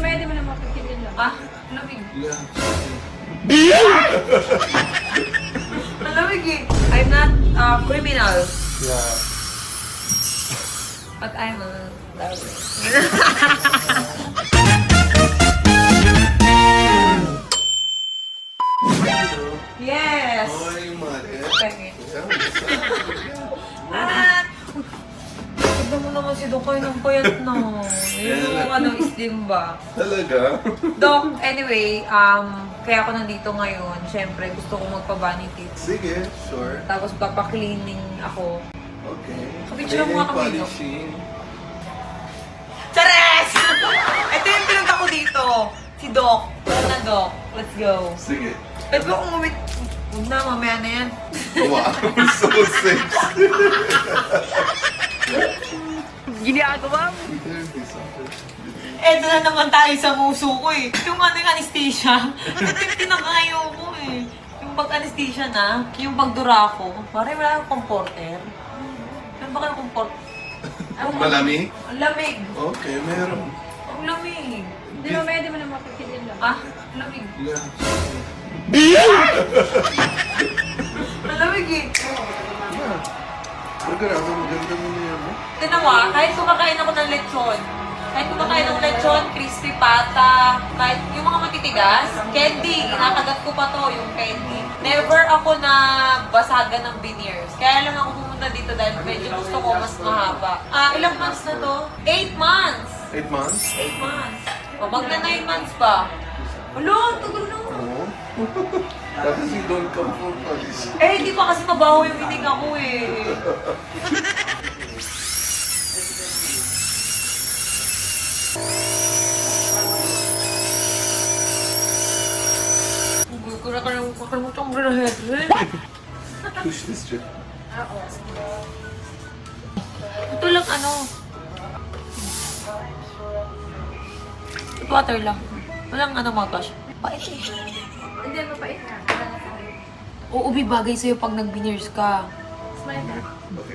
pwede mo na mapagkilin lang. Ah, lamig. Yeah. Ang lamig eh. I'm not uh, criminal, Yeah. but I'm a lover. Tignan mo naman si Doc kayo ng payat na. Yung ano, slim ba? Talaga? Doc, anyway, um, kaya ako nandito ngayon. Siyempre, gusto ko magpa-bunny tips. Sige, sure. Tapos papaklining ako. Okay. Kapicture mo nga kami, no? polishing. Chares! Ito yung pinunta ko dito. Si Doc. Tara na, Doc. Let's go. Sige. Pwede ba kung umit... Huwag na, mamaya na yan. Wow, so sexy. Ginagawa mo. Eto na naman tayo sa muso ko eh. Yung ano yung anesthesia. Ito yung pinakayo ko eh. Yung pag-anesthesia na, yung pagdura ko. Pare, wala akong comforter. Meron ba kayong comport? Ang Malamig? Ang lamig. Okay, meron. Ang lamig. Hindi mo pwede mo na mapagkilin lang. Ah, ang lamig. Yeah. crispy pata, kahit yung mga matitigas, candy, kinakagat ko pa to, yung candy. Never ako na basagan ng veneers. Kaya lang ako pumunta dito dahil medyo gusto ko mas mahaba. Ah, ilang months na to? Eight months! Eight months? Eight months. O, magna nine months pa. Ang tagal na. Oo. Tapos you don't come for polish. Eh, hindi pa kasi mabaho yung hininga ko eh. kura ka lang kakalimutan mo rin head Push this trip. Ito lang ano. Water lang. Walang ano gosh. Pait eh. Hindi, mapait na. Wala na sa akin. Oo, Ubi, bagay sa'yo pag nag-veneers ka. Smile na.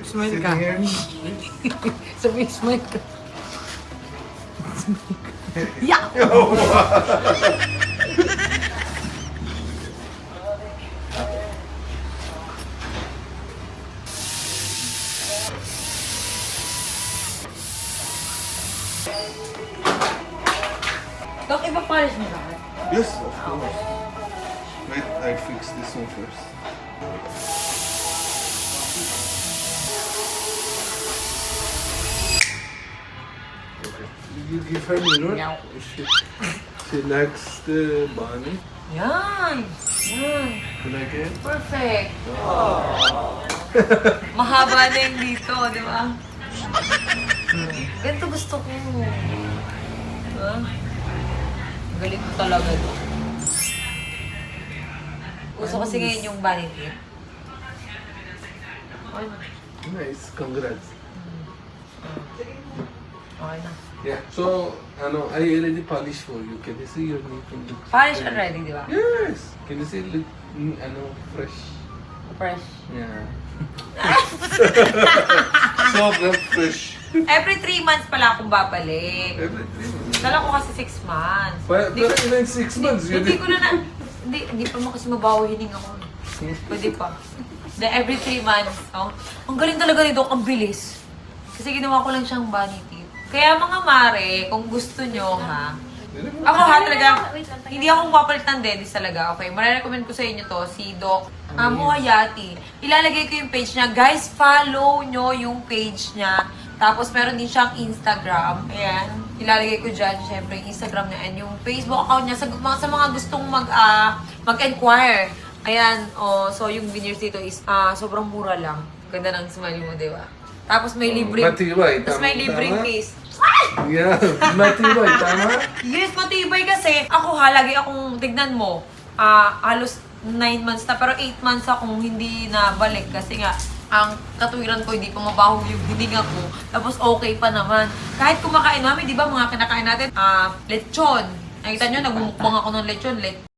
Smile ka. Sabi, smile ka. Yeah! Dok, ipapolish mo lahat. Yes, of course. Wait, I fix this one first. Okay. You give her mirror. Yeah. She, she likes the bunny. Yan! Yan! You like it? Perfect! Mahaba na yung dito, di ba? Ganito gusto ko. Diba? Galing ko talaga to. Gusto kasi ngayon yung vanity. Okay na. Nice, congrats. Okay na. Yeah. So, ano, I already polished for you. Can you see your nail? looks Polish already, di ba? Yes. Can you see look, mm, ano, fresh? Fresh. Yeah. Sobrang fresh. Every three months pala akong babalik. Everything. Dala ko kasi six months. Pero, Hindi pero ko- ilan six months? Hindi, hindi ko na na... Hindi, hindi pa mo kasi mabaho hininga ko. Pwede pa. Then every three months. Oh. Ang galing talaga ni Doc, ang bilis. Kasi ginawa ko lang siyang vanity. Kaya mga mare, kung gusto nyo ha, ako ha talaga, hindi ako papalit ng dentist talaga. Okay, marirecommend ko sa inyo to, si Doc Amo Hayati. Ilalagay ko yung page niya. Guys, follow nyo yung page niya. Tapos meron din siyang Instagram. Ayan. Ilalagay ko dyan, syempre, yung Instagram niya and yung Facebook account niya sa, mga- sa mga gustong mag, ah, mag-enquire. Ayan, oh, so yung veneers dito is ah, sobrang mura lang. Ganda ng smile mo, di ba? Tapos may libreng, matibay, tapos may libreng case. Yeah. Matibay, tama? Yes, matibay kasi. Ako ha, lagi akong, tignan mo, ah halos 9 months na, pero 8 months akong hindi nabalik kasi nga, ang katuwiran ko, hindi pa mabaho yung hininga ko. Tapos okay pa naman. Kahit kumakain namin, di ba mga kinakain natin, ah lechon. Nakita nyo, nagmumukbang ako ng lechon. Let